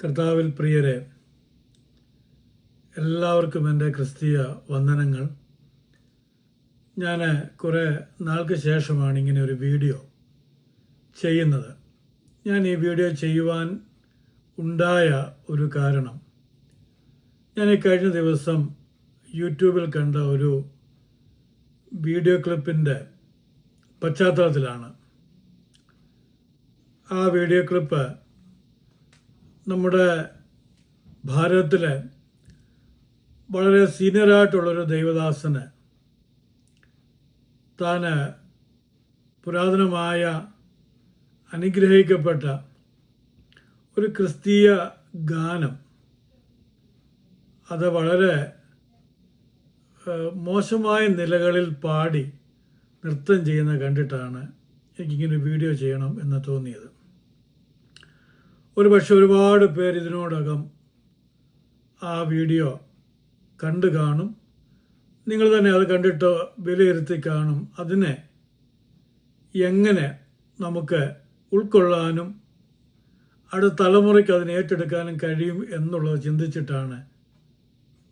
കർത്താവിൽ പ്രിയരെ എല്ലാവർക്കും എന്റെ ക്രിസ്തീയ വന്ദനങ്ങൾ. ഞാൻ കുറേ നാൾക്ക് ശേഷമാണ് ഇങ്ങനെ ഒരു വീഡിയോ ചെയ്യുന്നത്. ഞാൻ ഈ വീഡിയോ ചെയ്യുവാൻ ഉണ്ടായ ഒരു കാരണം. ഞാൻ ഈ കഴിഞ്ഞ ദിവസം യൂട്യൂബിൽ കണ്ട ഒരു വീഡിയോ ക്ലിപ്പിന്റെ പശ്ചാത്തലത്തിലാണ്. ആ വീഡിയോ ക്ലിപ്പ് നമ്മുടെ ഭാരതത്തിലെ വളരെ സീനിയറായിട്ടുള്ളൊരു ദൈവദാസന് താൻ പുരാതനമായ അനുഗ്രഹിക്കപ്പെട്ട ഒരു ക്രിസ്തീയ ഗാനം. അത് വളരെ മോശമായ നിലകളിൽ പാടി നൃത്തം ചെയ്യുന്ന കണ്ടിട്ടാണ് എനിക്കിങ്ങനെ വീഡിയോ ചെയ്യണം എന്ന് തോന്നിയത്. ഒരു പക്ഷെ ഒരുപാട് പേർ ഇതിനോടകം ആ വീഡിയോ കണ്ടു കാണും. നിങ്ങൾ തന്നെ അത് കണ്ടിട്ട് വിലയിരുത്തി കാണും. അതിനെ എങ്ങനെ നമുക്ക് ഉൾക്കൊള്ളാനും അടുത്ത തലമുറയ്ക്ക് അതിനെ ഏറ്റെടുക്കാനും കഴിയും എന്നുള്ളത് ചിന്തിച്ചിട്ടാണ്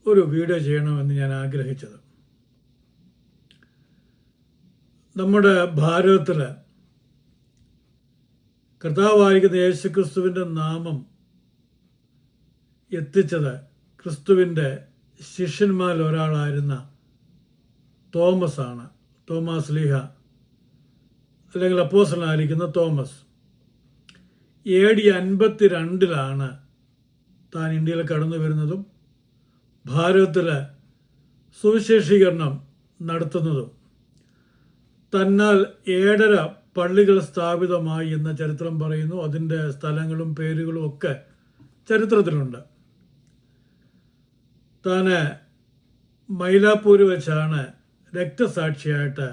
ഒരു വീഡിയോ ചെയ്യണമെന്ന് ഞാൻ ആഗ്രഹിച്ചത്. നമ്മുടെ ഭാരതത്തിൽ കർത്താവായിരിക്കുന്ന യേശുക്രിസ്തുവിന്റെ നാമം എത്തിച്ചത് ക്രിസ്തുവിന്റെ ശിഷ്യന്മാരിൽ ഒരാളായിരുന്ന തോമസ് ആണ് തോമസ് ലീഹ അല്ലെങ്കിൽ അപ്പോസലായിരിക്കുന്ന തോമസ്. എ ഡി അൻപത്തി രണ്ടിലാണ് താൻ ഇന്ത്യയിൽ കടന്നു വരുന്നതും ഭാരതത്തിൽ സുവിശേഷീകരണം നടത്തുന്നതും. തന്നാൽ ഏഴര പള്ളികൾ സ്ഥാപിതമായി എന്ന ചരിത്രം പറയുന്നു. അതിന്റെ സ്ഥലങ്ങളും പേരുകളും ഒക്കെ ചരിത്രത്തിലുണ്ട്. താന് മൈലാപ്പൂർ വെച്ചാണ് രക്തസാക്ഷിയായിട്ട്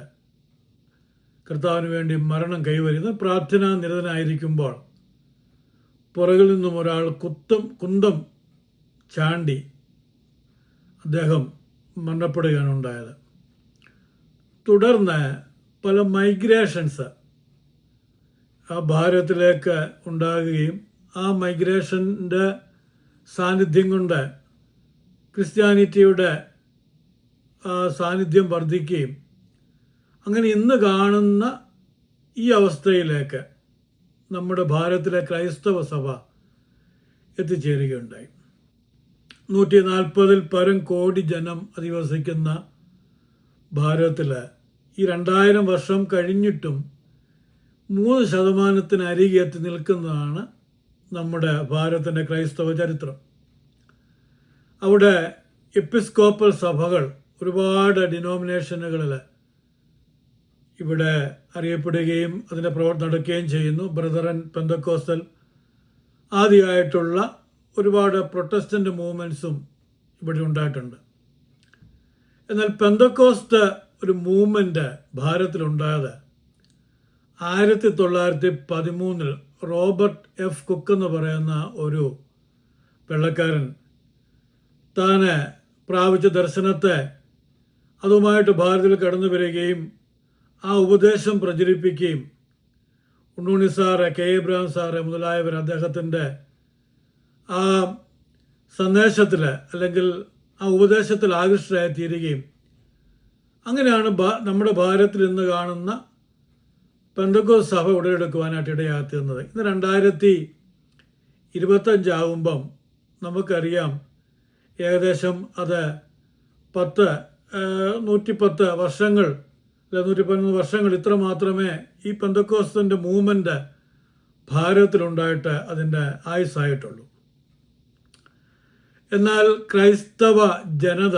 കർത്താവിന് വേണ്ടി മരണം കൈവരുന്നത്. പ്രാർത്ഥനാ നിരതനായിരിക്കുമ്പോൾ പുറകിൽ നിന്നും ഒരാൾ കുത്തും കുന്തം ചാണ്ടി അദ്ദേഹം മരണപ്പെടുകയാണ് ഉണ്ടായത്. തുടർന്ന് പല മൈഗ്രേഷൻസ് ഭാരതത്തിലേക്ക് ഉണ്ടാകുകയും ആ മൈഗ്രേഷന്റെ സാന്നിധ്യം കൊണ്ട് ക്രിസ്ത്യാനിറ്റിയുടെ സാന്നിധ്യം വർദ്ധിക്കുകയും അങ്ങനെ ഇന്ന് കാണുന്ന ഈ അവസ്ഥയിലേക്ക് നമ്മുടെ ഭാരതത്തിലെ ക്രൈസ്തവ സഭ എത്തിച്ചേരുകയുണ്ടായി. നൂറ്റി നാൽപ്പതിൽ പരം കോടി ജനം അധിവസിക്കുന്ന ഭാരതത്തിൽ ഈ രണ്ടായിരം വർഷം കഴിഞ്ഞിട്ടും മൂന്ന് ശതമാനത്തിന് അരികെ എത്തി നിൽക്കുന്നതാണ് നമ്മുടെ ഭാരതത്തിന്റെ ക്രൈസ്തവ ചരിത്രം. അവിടെ എപ്പിസ്കോപ്പൽ സഭകൾ ഒരുപാട് ഡിനോമിനേഷനുകളിൽ ഇവിടെ അറിയപ്പെടുകയും അതിന്റെ പ്രവർത്തനം നടക്കുകയും ചെയ്യുന്നു. ബ്രദറൻ പെന്തക്കോസ്റ്റൽ ആദ്യമായിട്ടുള്ള ഒരുപാട് പ്രൊട്ടസ്റ്റന്റ് മൂവ്മെന്റ്സും ഇവിടെ ഉണ്ടായിട്ടുണ്ട്. എന്നാൽ പെന്തക്കോസ്റ്റ് ഒരു മൂവ്മെന്റ് ഭാരതത്തിലുണ്ടായത് ആയിരത്തി തൊള്ളായിരത്തി പതിമൂന്നിൽ റോബർട്ട് എഫ്. കുക്ക് എന്ന് പറയുന്ന ഒരു വെള്ളക്കാരൻ താന് പ്രാപിച്ച ദർശനത്തെ അതുമായിട്ട് ഭാരതത്തിൽ കടന്നു വരികയും ആ ഉപദേശം പ്രചരിപ്പിക്കുകയും Unnuni sir K. Abraham sir മുതലായവർ അദ്ദേഹത്തിന്റെ ആ സന്ദേശത്തിൽ അല്ലെങ്കിൽ ആ ഉപദേശത്തിൽ ആകൃഷ്ടരായി തീരുകയും അങ്ങനെയാണ് നമ്മുടെ ഭാരതത്തിൽ ഇന്ന് കാണുന്ന പെന്തക്കോ സഭ ഉടലെടുക്കുവാനായിട്ട് ഇടയാത്തുന്നത് ഇന്ന് രണ്ടായിരത്തി ഇരുപത്തഞ്ചാവുമ്പം നമുക്കറിയാം ഏകദേശം അത് പത്ത് നൂറ്റിപ്പത്ത് വർഷങ്ങൾ അല്ലെ നൂറ്റി പതിനൊന്ന് വർഷങ്ങൾ ഇത്ര മാത്രമേ ഈ പെന്തക്കോസ്തിന്റെ മൂവ്മെന്റ് ഭാരതത്തിലുണ്ടായിട്ട് അതിന്റെ ആയുസ്സായിട്ടുള്ളൂ. എന്നാൽ ക്രൈസ്തവ ജനത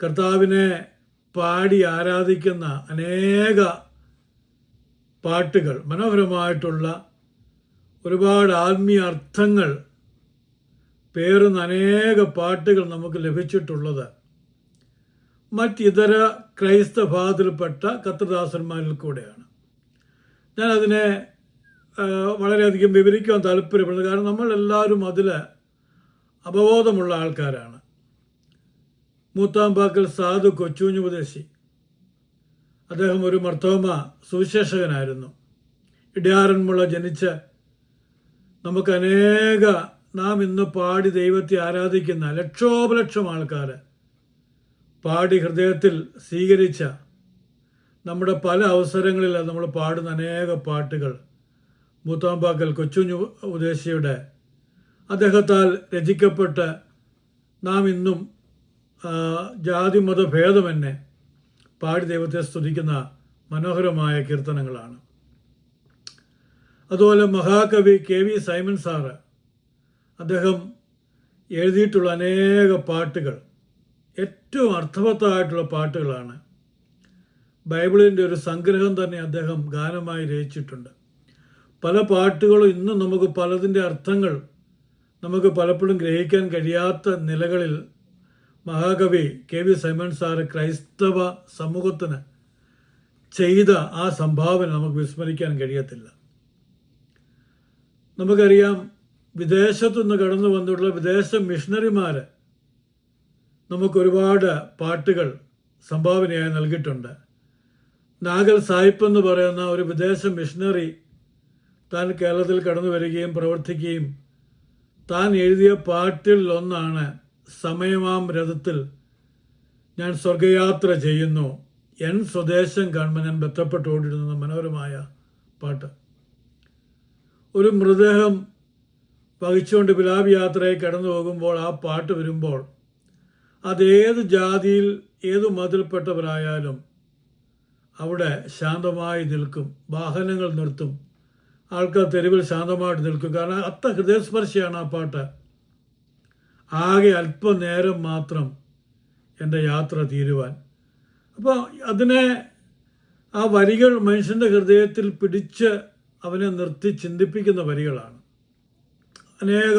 കർത്താവിനെ പാടി ആരാധിക്കുന്ന അനേക പാട്ടുകൾ മനോഹരമായിട്ടുള്ള ഒരുപാട് ആത്മീയ അർത്ഥങ്ങൾ പേറുന്ന അനേക പാട്ടുകൾ നമുക്ക് ലഭിച്ചിട്ടുള്ളത്. മറ്റിതര ക്രൈസ്തഭാഗത്തിൽപ്പെട്ട കത്രദാസന്മാരിൽ കൂടെയാണ്. ഞാൻ അതിനെ വളരെയധികം വിവരിക്കാൻ താല്പര്യപ്പെടുന്നത് കാരണം നമ്മളെല്ലാവരും അതിൽ അപബോധമുള്ള ആൾക്കാരാണ്. മൂത്താമ്പാക്കൽ സാധു കൊച്ചൂഞ്ഞുപദേശി അദ്ദേഹം ഒരു മർത്തോമ സുവിശേഷകനായിരുന്നു. ഇടിയാറന്മുള ജനിച്ച് നമുക്ക് അനേക നാം ഇന്ന് പാടി ദൈവത്തെ ആരാധിക്കുന്ന ലക്ഷോപലക്ഷം ആൾക്കാർ പാടി ഹൃദയത്തിൽ സ്വീകരിച്ച നമ്മുടെ പല അവസരങ്ങളിൽ നമ്മൾ പാടുന്ന അനേക പാട്ടുകൾ. മൂത്താമ്പാക്കൽ കൊച്ചുഞ്ഞു ഉദ്ദേശിയുടെ അദ്ദേഹത്താൽ രചിക്കപ്പെട്ട് നാം ഇന്നും ജാതി മത ഭേദമെന്നെ പാടി ദൈവത്തെ സ്തുതിക്കുന്ന മനോഹരമായ കീർത്തനങ്ങളാണ്. അതുപോലെ മഹാകവി കെ വി സൈമൺ സാറ് അദ്ദേഹം എഴുതിയിട്ടുള്ള അനേക പാട്ടുകൾ ഏറ്റവും അർത്ഥവത്തായിട്ടുള്ള പാട്ടുകളാണ്. ബൈബിളിന്റെ ഒരു സംഗ്രഹം തന്നെ അദ്ദേഹം ഗാനമായി രചിച്ചിട്ടുണ്ട്. പല പാട്ടുകളും ഇന്നും നമുക്ക് പലതിന്റെ അർത്ഥങ്ങൾ നമുക്ക് പലപ്പോഴും ഗ്രഹിക്കാൻ കഴിയാത്ത നിലകളിൽ മഹാകവി കെ വി സൈമൺ സാറ് ക്രൈസ്തവ സമൂഹത്തിന് ചെയ്ത ആ സംഭാവന നമുക്ക് വിസ്മരിക്കാൻ കഴിയത്തില്ല. നമുക്കറിയാം വിദേശത്തുനിന്ന് കടന്നു വന്നിട്ടുള്ള വിദേശ മിഷണറിമാർ നമുക്ക് ഒരുപാട് പാട്ടുകൾ സംഭാവനയായി നൽകിയിട്ടുണ്ട്. നാഗൽ സാഹിബ് എന്ന് പറയുന്ന ഒരു വിദേശ മിഷണറി താൻ കേരളത്തിൽ കടന്നു വരികയും പ്രവർത്തിക്കുകയും താൻ എഴുതിയ പാട്ടിൽ ഒന്നാണ് സമയമാം രഥത്തിൽ ഞാൻ സ്വർഗയാത്ര ചെയ്യുന്നു. എൻ സ്വദേശം കാണുമ്പോൾ ഞാൻ ബന്ധപ്പെട്ടോടിരുന്ന മനോഹരമായ പാട്ട്. ഒരു മൃതദേഹം വഹിച്ചുകൊണ്ട് പിലാബ് യാത്രയെ കടന്നു പോകുമ്പോൾ ആ പാട്ട് വരുമ്പോൾ അതേത് ജാതിയിൽ ഏത് മതിൽപ്പെട്ടവരായാലും അവിടെ ശാന്തമായി നിൽക്കും. വാഹനങ്ങൾ നിർത്തും. ആൾക്കാർ തെരുവിൽ ശാന്തമായിട്ട് നിൽക്കും. കാരണം അത്ര ഹൃദയസ്പർശിയാണ് ആ പാട്ട്. ആകെ അല്പനേരം മാത്രം എന്റെ യാത്ര തീരുവാൻ. അപ്പോൾ അതിനെ ആ വരികൾ മനുഷ്യന്റെ ഹൃദയത്തിൽ പിടിച്ച് അവനെ നിർത്തി ചിന്തിപ്പിക്കുന്ന വരികളാണ്. അനേക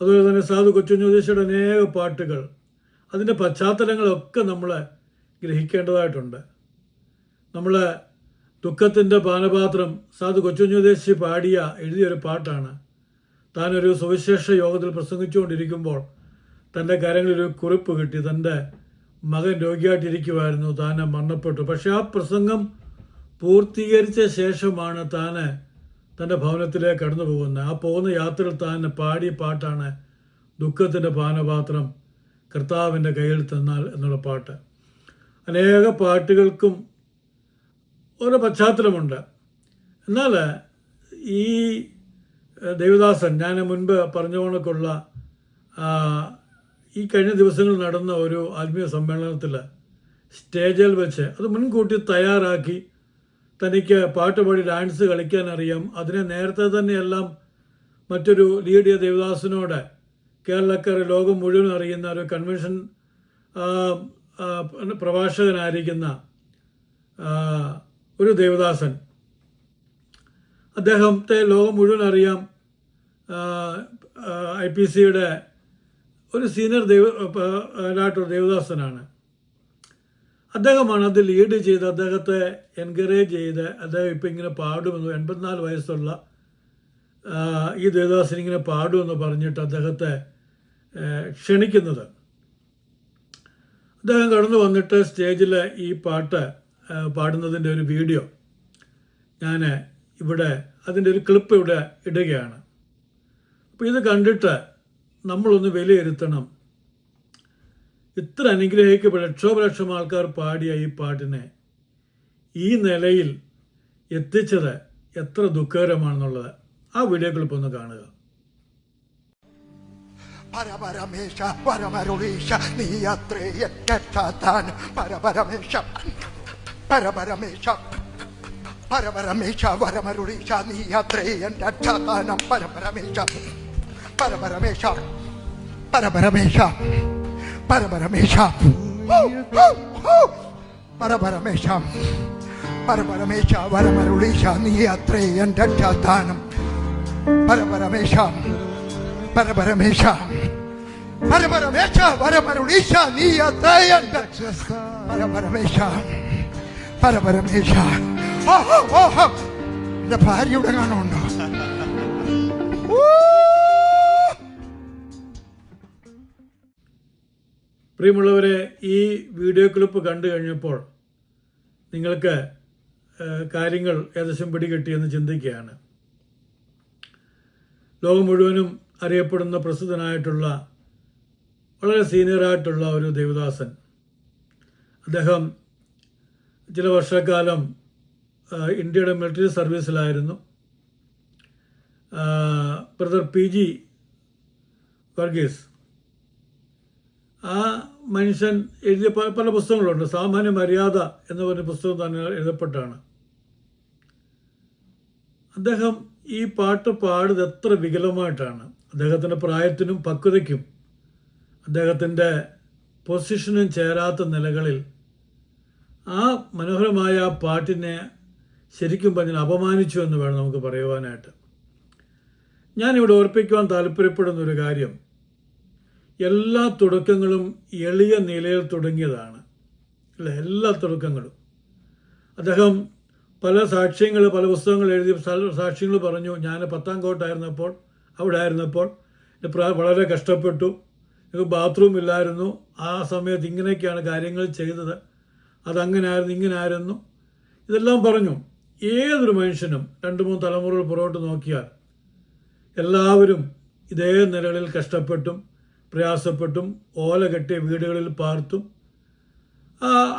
അതുപോലെ തന്നെ സാധു കൊച്ചുഞ്ഞുദേശിയുടെ അനേക പാട്ടുകൾ അതിന്റെ പശ്ചാത്തലങ്ങളൊക്കെ നമ്മൾ ഗ്രഹിക്കേണ്ടതായിട്ടുണ്ട്. നമ്മൾ ദുഃഖത്തിന്റെ പാനപാത്രം സാധു കൊച്ചുഞ്ഞുദേശി പാടിയ എഴുതിയൊരു പാട്ടാണ് താനൊരു സുവിശേഷ യോഗത്തിൽ പ്രസംഗിച്ചുകൊണ്ടിരിക്കുമ്പോൾ തന്റെ കാര്യങ്ങളൊരു കുറിപ്പ് കിട്ടി. തന്റെ മകൻ രോഗിയായിട്ടിരിക്കുമായിരുന്നു താൻ മരണപ്പെട്ടു. പക്ഷേ ആ പ്രസംഗം പൂർത്തീകരിച്ച ശേഷമാണ് താൻ തന്റെ ഭവനത്തിലേക്ക് കടന്നു പോകുന്നത്. ആ പോകുന്ന യാത്രയിൽ താൻ പാടിയ പാട്ടാണ് ദുഃഖത്തിന്റെ പാനപാത്രം കർത്താവിന്റെ കയ്യിൽ തന്നാൽ എന്നുള്ള പാട്ട്. അനേക പാട്ടുകൾക്കും ഓരോ പശ്ചാത്തലമുണ്ട്. എന്നാൽ ഈ ദേവദാസൻ ഞാൻ മുൻപ് പറഞ്ഞ കണക്കുള്ള ഈ കഴിഞ്ഞ ദിവസങ്ങളിൽ നടന്ന ഒരു ആത്മീയ സമ്മേളനത്തിൽ സ്റ്റേജിൽ വെച്ച് അത് മുൻകൂട്ടി തയ്യാറാക്കി തനിക്ക് പാട്ടുപാടി ഡാൻസ് കളിക്കാൻ അറിയാം. അതിനെ നേരത്തെ തന്നെ എല്ലാം മറ്റൊരു ലീഡിയ ദേവദാസിനോട് കേരളക്കാർ ലോകം മുഴുവൻ അറിയുന്ന ഒരു കൺവെൻഷൻ പ്രഭാഷകനായിരിക്കുന്ന ഒരു ദേവദാസൻ. അദ്ദേഹത്തെ ലോകം മുഴുവൻ അറിയാം. ഐ പി സിയുടെ ഒരു സീനിയർ ദൈവ ഡോക്ടർ ദേവദാസനാണ്. അദ്ദേഹമാണ് അത് ലീഡ് ചെയ്ത് അദ്ദേഹത്തെ എൻകറേജ് ചെയ്ത് അദ്ദേഹം ഇപ്പം ഇങ്ങനെ പാടുമെന്ന് എൺപത്തിനാല് വയസ്സുള്ള ഈ ദേവദാസൻ ഇങ്ങനെ പാടുമെന്ന് പറഞ്ഞിട്ട് അദ്ദേഹത്തെ ക്ഷണിക്കുന്നത്. അദ്ദേഹം കടന്നു വന്നിട്ട് സ്റ്റേജിൽ ഈ പാട്ട് പാടുന്നതിന്റെ ഒരു വീഡിയോ ഞാൻ ഇവിടെ അതിന്റെ ഒരു ക്ലിപ്പ് ഇവിടെ ഇടുകയാണ്. അപ്പോൾ ഇത് കണ്ടിട്ട് നമ്മളൊന്ന് വിലയിരുത്തണം. ഇത്ര അനുഗ്രഹിക്കപ്പെട്ട ലക്ഷോപലക്ഷം ആൾക്കാർ പാടിയ ഈ പാട്ടിനെ ഈ നിലയിൽ എത്തിച്ചത് എത്ര ദുഃഖകരമാണെന്നുള്ളത് ആ വീഡിയോ ക്ലിപ്പ് ഒന്ന് കാണുക. പരപരമേശ പരമരുളീശ നീ അത്രേ പരപരമേശ പരപരമേശ പരപരമേശ പരമരുളീശ നീ അത്രേ എന്റെ അക്ഷാതാനം പരപരമേശ പരപരമേശ പരപരമേശ പരപരമേശ പരപരമേശ പരപരമേശ പരമരുളീശ നീ അത്രേ എൻ്റെ അക്ഷാതാനം പരപരമേശ പരപരമേശ പരപരമേശ പരമരുളീശ നീ അത്രയൻ പരപരമേശ പരപരമേശ ഓഹോ ഓഹോ എന്റെ ഭാര്യയുടെ കാണുന്നുണ്ടോ പ്രിയമുള്ളവരെ ഈ വീഡിയോ ക്ലിപ്പ് കണ്ടു കഴിഞ്ഞപ്പോൾ നിങ്ങൾക്ക് കാര്യങ്ങൾ ഏകദേശം പിടികിട്ടിയെന്ന് ചിന്തിക്കുകയാണ്. ലോകം മുഴുവനും അറിയപ്പെടുന്ന പ്രസിദ്ധനായിട്ടുള്ള വളരെ സീനിയറായിട്ടുള്ള ഒരു ദേവദാസൻ. അദ്ദേഹം ചില വർഷക്കാലം ഇന്ത്യയുടെ മിലിറ്ററി സർവീസിലായിരുന്നു ബ്രദർ പി ജി വർഗീസ്. ആ മനുഷ്യൻ എഴുതിയ പല പുസ്തകങ്ങളുണ്ട്. സാമാന്യ മര്യാദ എന്ന് പറഞ്ഞ പുസ്തകം തന്നെ എഴുതപ്പെട്ടാണ്. അദ്ദേഹം ഈ പാട്ട് പാടുന്നത് എത്ര വികലമായിട്ടാണ്. അദ്ദേഹത്തിന്റെ പ്രായത്തിനും പക്വതയ്ക്കും അദ്ദേഹത്തിന്റെ പൊസിഷനും ചേരാത്ത നിലകളിൽ ആ മനോഹരമായ ആ പാട്ടിനെ ശരിക്കും പറഞ്ഞാൽ അപമാനിച്ചു എന്ന് വേണം നമുക്ക് പറയുവാനായിട്ട്. ഞാനിവിടെ ഓർപ്പിക്കുവാൻ താല്പര്യപ്പെടുന്ന ഒരു കാര്യം. എല്ലാ തുടക്കങ്ങളും എളിയ നിലയിൽ തുടങ്ങിയതാണ്. അല്ലേ എല്ലാ തുടക്കങ്ങളും. അദ്ദേഹം പല സാക്ഷ്യങ്ങൾ പല പുസ്തകങ്ങൾ എഴുതി സാക്ഷ്യങ്ങൾ പറഞ്ഞു. ഞാൻ പത്താം കോട്ടായിരുന്നപ്പോൾ അവിടെ ആയിരുന്നപ്പോൾ വളരെ കഷ്ടപ്പെട്ടു. എനിക്ക് ബാത്റൂം ഇല്ലായിരുന്നു. ആ സമയത്ത് ഇങ്ങനെയൊക്കെയാണ് കാര്യങ്ങൾ ചെയ്തത്. ഇങ്ങനെ ആയിരുന്നു ഇതെല്ലാം പറഞ്ഞു. ഏതൊരു മനുഷ്യനും രണ്ട് മൂന്ന് തലമുറകൾ പുറകോട്ട് നോക്കിയാൽ എല്ലാവരും ഇതേ നിലകളിൽ കഷ്ടപ്പെട്ടും പ്രയാസപ്പെട്ടും ഓല കെട്ടിയ വീടുകളിൽ പാർത്തും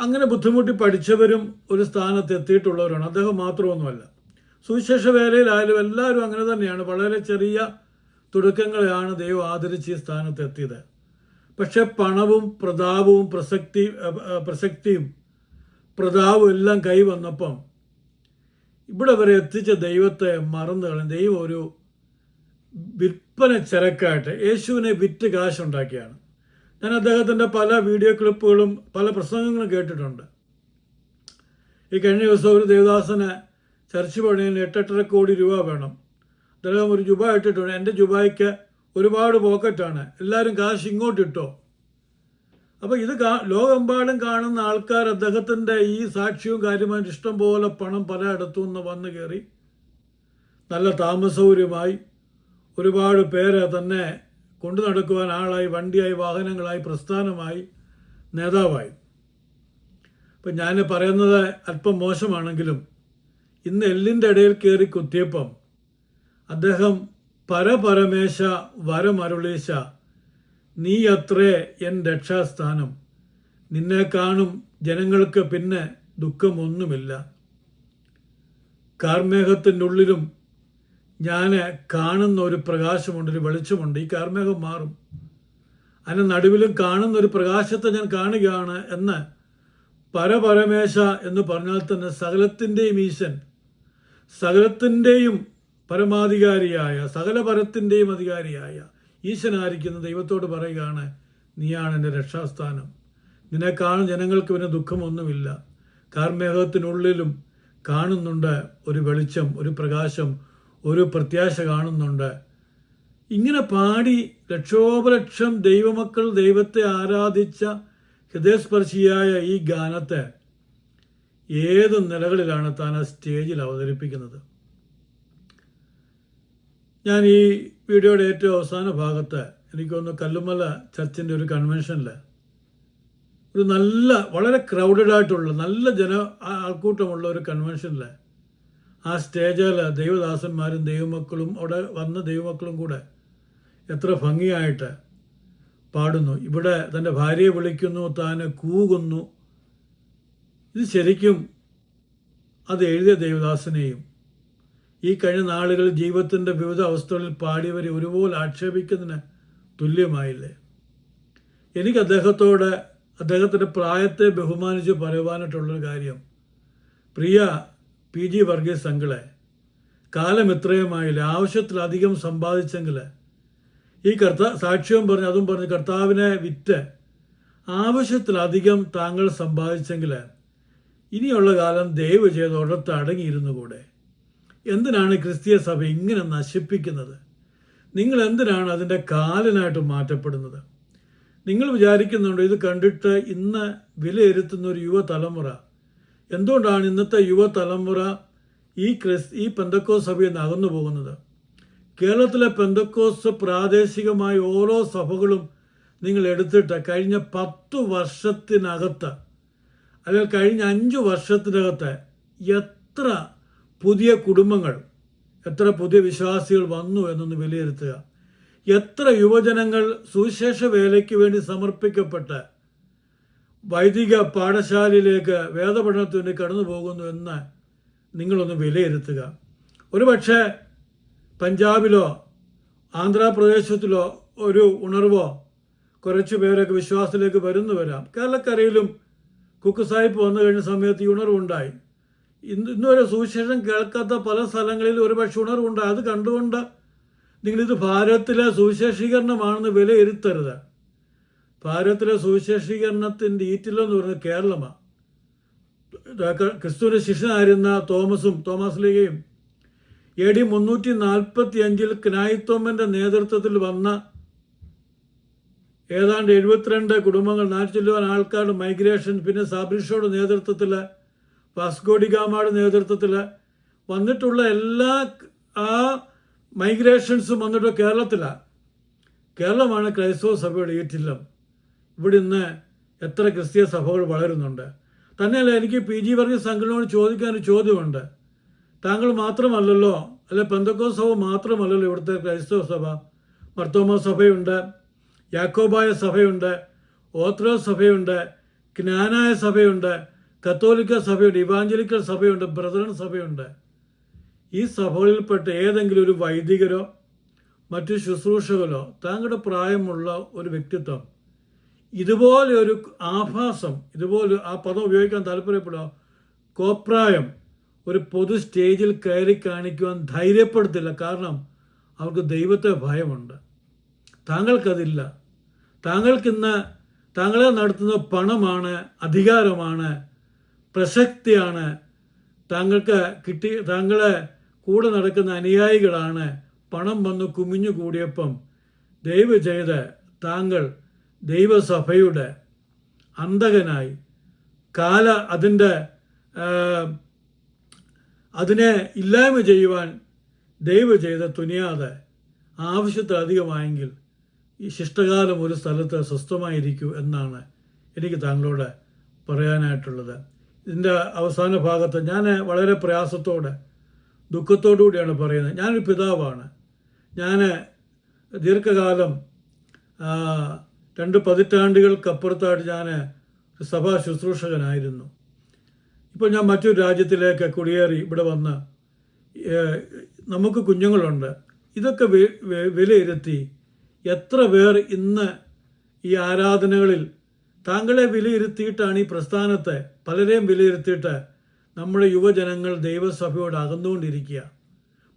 അങ്ങനെ ബുദ്ധിമുട്ടി പഠിച്ചവരും ഒരു സ്ഥാനത്ത് എത്തിയിട്ടുള്ളവരാണ്. അദ്ദേഹം മാത്രമൊന്നുമല്ല. സുവിശേഷ വേലയിലായാലും എല്ലാവരും അങ്ങനെ തന്നെയാണ്. വളരെ ചെറിയ തുടക്കങ്ങളെയാണ് ദൈവം ആദരിച്ച് ഈ സ്ഥാനത്ത് എത്തിയത്. പക്ഷെ പണവും പ്രതാപവും പ്രസക്തി പ്രസക്തിയും പ്രതാപവും എല്ലാം കൈവന്നപ്പം ഇവിടെ വരെ എത്തിച്ച ദൈവത്തെ മറന്നു കളയും ദൈവം ഒരു വിൽപ്പന ചരക്കായിട്ട് യേശുവിനെ വിറ്റ് കാശുണ്ടാക്കിയാണ്. ഞാൻ അദ്ദേഹത്തിന്റെ പല വീഡിയോ ക്ലിപ്പുകളും പല പ്രസംഗങ്ങളും കേട്ടിട്ടുണ്ട്. ഈ കഴിഞ്ഞ ദിവസം ഒരു ദേവദാസന് ചർച്ച് പണിയിൽ എട്ടെട്ടര കോടി രൂപ വേണം. അദ്ദേഹം ഒരു ജുബ ഇട്ടിട്ടുണ്ട്. എന്റെ ജുബായ്ക്ക് ഒരുപാട് പോക്കറ്റാണ്. എല്ലാവരും കാശ് ഇങ്ങോട്ട് ഇട്ടോ അപ്പോൾ ഇത് കാ ലോകമെമ്പാടും കാണുന്ന ആൾക്കാർ അദ്ദേഹത്തിന്റെ ഈ സാക്ഷിയും കാര്യമായിട്ട് ഇഷ്ടം പോലെ പണം പലയിടത്തു നിന്ന് വന്നു കയറി. നല്ല താമസൗകര്യമായി ഒരുപാട് പേര് തന്നെ കൊണ്ടു നടക്കുവാൻ ആളായി വണ്ടിയായി വാഹനങ്ങളായി പ്രസ്ഥാനമായി നേതാവായി. ഇപ്പം ഞാൻ പറയുന്നത് അല്പം മോശമാണെങ്കിലും ഇന്ന് എല്ലിന്റെ ഇടയിൽ കയറി കുത്തിയപ്പം അദ്ദേഹം പരപരമേശ വരമരുളീശ നീ അത്രേ എൻ രക്ഷാസ്ഥാനം. നിന്നെ കാണും ജനങ്ങൾക്ക് പിന്നെ ദുഃഖമൊന്നുമില്ല. കാർമേഘത്തിന്റെ ഉള്ളിലും ഞാൻ കാണുന്ന ഒരു പ്രകാശമുണ്ട് ഒരു വെളിച്ചമുണ്ട്. ഈ കാർമേഘം മാറും. അതിന് നടുവിലും കാണുന്ന ഒരു പ്രകാശത്തെ ഞാൻ കാണുകയാണ് എന്ന് പരപരമേശ എന്ന് പറഞ്ഞാൽ തന്നെ സകലത്തിന്റെയും ഈശൻ സകലത്തിന്റെയും പരമാധികാരിയായ സകല പരത്തിന്റെയും അധികാരിയായ ഈശനായിരിക്കുന്ന ദൈവത്തോട് പറയുകയാണ് നീയാണ് എന്റെ രക്ഷാസ്ഥാനം. നിന്നെ കാണും ജനങ്ങൾക്ക് പിന്നെ ദുഃഖമൊന്നുമില്ല. കാർമേഘത്തിനുള്ളിലും കാണുന്നുണ്ട് ഒരു വെളിച്ചം ഒരു പ്രകാശം ഒരു പ്രത്യാശ കാണുന്നുണ്ട്. ഇങ്ങനെ പാടി ലക്ഷോപലക്ഷം ദൈവമക്കൾ ദൈവത്തെ ആരാധിച്ച ഹൃദയസ്പർശിയായ ഈ ഗാനത്തെ ഏത് നിലകളിലാണ് താൻ ആ സ്റ്റേജിൽ അവതരിപ്പിക്കുന്നത്? ഞാൻ ഈ വീഡിയോയുടെ ഏറ്റവും അവസാന ഭാഗത്ത് എനിക്കൊന്ന് കല്ലുമല ചർച്ചിന്റെ ഒരു കൺവെൻഷനിൽ ഒരു നല്ല വളരെ ക്രൗഡഡ് ആയിട്ടുള്ള നല്ല ജന ആൾക്കൂട്ടമുള്ള ഒരു കൺവെൻഷനിൽ ആ സ്റ്റേജിൽ ദൈവദാസന്മാരും ദൈവമക്കളും അവിടെ വന്ന ദൈവമക്കളും കൂടെ എത്ര ഭംഗിയായിട്ട് പാടുന്നു. ഇവിടെ തന്റെ ഭാര്യയെ വിളിക്കുന്നു താന് കൂകുന്നു. ഇത് ശരിക്കും അത് എഴുതിയ ദേവദാസനെയും ഈ കഴിഞ്ഞ നാളുകളിൽ ജീവിതത്തിന്റെ വിവിധ അവസ്ഥകളിൽ പാടിയവരെ ഒരുപോലെ ആക്ഷേപിക്കുന്നതിന് തുല്യമായില്ലേ? എനിക്ക് അദ്ദേഹത്തോട് അദ്ദേഹത്തിന്റെ പ്രായത്തെ ബഹുമാനിച്ച് പറയുവാനായിട്ടുള്ളൊരു കാര്യം. പ്രിയ പി ജി വർഗീസ് അങ്കിളെ കാലം ഇത്രയുമായില്ല. ആവശ്യത്തിലധികം സമ്പാദിച്ചെങ്കിൽ ഈ കർത്ത സാക്ഷ്യവും പറഞ്ഞ് അതും പറഞ്ഞ് കർത്താവിനെ വിറ്റ് ആവശ്യത്തിലധികം താങ്കൾ സമ്പാദിച്ചെങ്കിൽ ഇനിയുള്ള കാലം ദയവ് ചെയ്ത് ഉടത്ത് അടങ്ങിയിരുന്നു കൂടെ. എന്തിനാണ് ക്രിസ്തീയ സഭ ഇങ്ങനെ നശിപ്പിക്കുന്നത്? നിങ്ങൾ എന്തിനാണ് അതിന്റെ കാലനായിട്ട് മാറ്റപ്പെടുന്നത്? നിങ്ങൾ വിചാരിക്കുന്നുണ്ടോ ഇത് കണ്ടിട്ട് ഇന്ന് വിലയിരുത്തുന്ന ഒരു യുവതലമുറ എന്തുകൊണ്ടാണ് ഇന്നത്തെ യുവതലമുറ ഈ ക്രിസ് ഈ പെന്തക്കോ സഭയിൽ നിന്ന് അകന്നു പോകുന്നത്? കേരളത്തിലെ പെന്തക്കോസ് പ്രാദേശികമായ ഓരോ സഭകളും നിങ്ങൾ എടുത്തിട്ട് കഴിഞ്ഞ പത്തു വർഷത്തിനകത്ത് അല്ലെങ്കിൽ കഴിഞ്ഞ അഞ്ച് വർഷത്തിനകത്ത് എത്ര പുതിയ കുടുംബങ്ങൾ എത്ര പുതിയ വിശ്വാസികൾ വന്നു എന്നൊന്ന് വിലയിരുത്തുക. എത്ര യുവജനങ്ങൾ സുവിശേഷ വേലയ്ക്ക് വേണ്ടി സമർപ്പിക്കപ്പെട്ട് വൈദിക പാഠശാലയിലേക്ക് വേദപഠനത്തിന് കടന്നു പോകുന്നു എന്ന് നിങ്ങളൊന്ന് വിലയിരുത്തുക. ഒരുപക്ഷെ പഞ്ചാബിലോ ആന്ധ്രാപ്രദേശത്തിലോ ഒരു ഉണർവോ കുറച്ചു പേരൊക്കെ വിശ്വാസത്തിലേക്ക് വരുന്നു വരാം. കേരളക്കരയിലും കുക്ക് സാഹിബ് വന്നു കഴിഞ്ഞ സമയത്ത് ഈ ഉണർവുണ്ടായി. ഇന്ന് ഇന്നുവരെ സുവിശേഷം കേൾക്കാത്ത പല സ്ഥലങ്ങളിലും ഒരുപക്ഷെ ഉണർവുണ്ടായി. അത് കണ്ടുകൊണ്ട് നിങ്ങളിത് ഭാരതത്തിലെ സുവിശേഷീകരണമാണെന്ന് വിലയിരുത്തരുത്. ഭാരതത്തിലെ സുവിശേഷീകരണത്തിന്റെ ഈറ്റില്ലെന്ന് പറയുന്നത് കേരളമാണ് ക്രിസ്തുവിന്റെ ശിഷ്യനായിരുന്ന തോമസും തോമസ് ലീഗയും എ ഡി മുന്നൂറ്റി നാൽപ്പത്തി അഞ്ചിൽ ക്നായിത്തോമന്റെ നേതൃത്വത്തിൽ വന്ന ഏതാണ്ട് എഴുപത്തിരണ്ട് കുടുംബങ്ങൾ നാട്ടിൽ ചെല്ലുവാൻ ആൾക്കാരുടെ മൈഗ്രേഷൻ പിന്നെ സാബ്രിഷോയുടെ നേതൃത്വത്തിൽ വാസ്കോഡിഗാമയുടെ നേതൃത്വത്തിൽ വന്നിട്ടുള്ള എല്ലാ ആ മൈഗ്രേഷൻസും വന്നിട്ട് കേരളത്തിലാണ് കേരളമാണ് ക്രൈസ്തവ സഭയുടെ ഈറ്റില്ലം ഇവിടെ ഇന്ന് എത്ര ക്രിസ്തീയ സഭകൾ വളരുന്നുണ്ട്. തന്നെയല്ല എനിക്ക് പി ജി സംഘടനയോട് ചോദിക്കാൻ ഒരു ചോദ്യമുണ്ട്. താങ്കൾ മാത്രമല്ലല്ലോ അല്ലെ പെന്തക്കോ സഭ മാത്രമല്ലല്ലോ ഇവിടുത്തെ ക്രൈസ്തവ സഭ? മർത്തോമ സഭയുണ്ട് യാക്കോബായ സഭയുണ്ട് ഓത്രോ സഭയുണ്ട് ജ്ഞാനായ സഭയുണ്ട് കത്തോലിക്ക സഭയുണ്ട് ഇവാഞ്ചലിക്കൽ സഭയുണ്ട് ബ്രദറൻ സഭയുണ്ട്. ഈ സഭകളിൽപ്പെട്ട ഏതെങ്കിലും ഒരു വൈദികരോ മറ്റു ശുശ്രൂഷകരോ താങ്കളുടെ പ്രായമുള്ള ഒരു വ്യക്തിത്വം ഇതുപോലെ ഒരു ആഭാസം ഇതുപോലെ ആ പദം ഉപയോഗിക്കാൻ താല്പര്യപ്പെടുക കോപ്രായം ഒരു പൊതു സ്റ്റേജിൽ കയറി കാണിക്കുവാൻ ധൈര്യപ്പെടുത്തില്ല. കാരണം അവർക്ക് ദൈവത്തെ ഭയമുണ്ട്. താങ്കൾക്കതില്ല. താങ്കൾക്കിന്ന് താങ്കളെ നടത്തുന്ന പണമാണ് അധികാരമാണ് പ്രസക്തിയാണ്. താങ്കൾക്ക് കിട്ടി താങ്കളെ കൂടെ നടക്കുന്ന അനുയായികളാണ്. പണം വന്ന് കുമിഞ്ഞു കൂടിയപ്പം ദയവ് ചെയ്ത് താങ്കൾ ദൈവസഭയുടെ അന്തകനായി കാല അതിന്റെ അതിനെ ഇല്ലായ്മ ചെയ്യുവാൻ ദൈവ ചെയ്ത തുനിയാതെ ആവശ്യത്തിലധികമായെങ്കിൽ ഈ ശിഷ്ടകാലം ഒരു സ്ഥലത്ത് സ്വസ്ഥമായിരിക്കൂ എന്നാണ് എനിക്ക് താങ്കളോട് പറയാനായിട്ടുള്ളത്. ഇതിന്റെ അവസാന ഭാഗത്ത് ഞാൻ വളരെ പ്രയാസത്തോടെ ദുഃഖത്തോടു കൂടിയാണ് പറയുന്നത്. ഞാനൊരു പിതാവാണ്. ഞാൻ ദീർഘകാലം രണ്ട് പതിറ്റാണ്ടുകൾക്കപ്പുറത്തായിട്ട് ഞാൻ സഭാ ശുശ്രൂഷകനായിരുന്നു. ഇപ്പോൾ ഞാൻ മറ്റൊരു രാജ്യത്തിലേക്ക് കുടിയേറി ഇവിടെ വന്ന് നമുക്ക് കുഞ്ഞുങ്ങളുണ്ട്. ഇതൊക്കെ വിലയിരുത്തി എത്ര പേർ ഇന്ന് ഈ ആരാധനകളിൽ താങ്കളെ വിലയിരുത്തിയിട്ടാണ് ഈ പ്രസ്ഥാനത്തെ പലരെയും വിലയിരുത്തിയിട്ട് നമ്മുടെ യുവജനങ്ങൾ ദൈവസഭയോട് അകന്നുകൊണ്ടിരിക്കുക.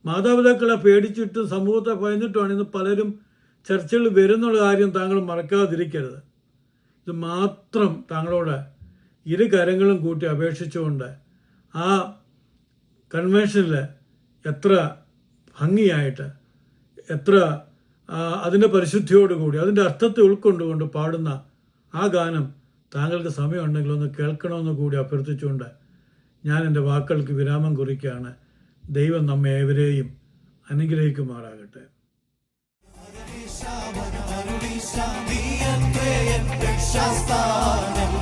മാതാപിതാക്കളെ പേടിച്ചിട്ടും സമൂഹത്തെ ഭയന്നിട്ടുമാണ് ഇന്ന് പലരും ചർച്ചകളിൽ വരുന്നുള്ള കാര്യം താങ്കൾ മറക്കാതിരിക്കരുത്. ഇത് മാത്രം താങ്കളോട് ഇരു കരങ്ങളും കൂട്ടി അപേക്ഷിച്ചുകൊണ്ട് ആ കൺവെൻഷനിൽ എത്ര ഭംഗിയായിട്ട് എത്ര അതിന്റെ പരിശുദ്ധിയോടുകൂടി അതിന്റെ അർത്ഥത്തെ ഉൾക്കൊണ്ടുകൊണ്ട് പാടുന്ന ആ ഗാനം താങ്കൾക്ക് സമയമുണ്ടെങ്കിൽ ഒന്ന് കേൾക്കണമെന്ന് കൂടി അഭ്യർത്ഥിച്ചുകൊണ്ട് ഞാൻ എന്റെ വാക്കുകൾക്ക് വിരാമം കുറിക്കുകയാണ്. ദൈവം നമ്മെ ഏവരെയും അനുഗ്രഹിക്കുമാറാകട്ടെ. രക്ഷാസ്ഥാനം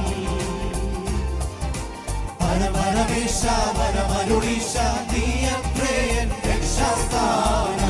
പരമരമേശ പരമരുളീശ നീയത്രേ രക്ഷാസ്ഥാനം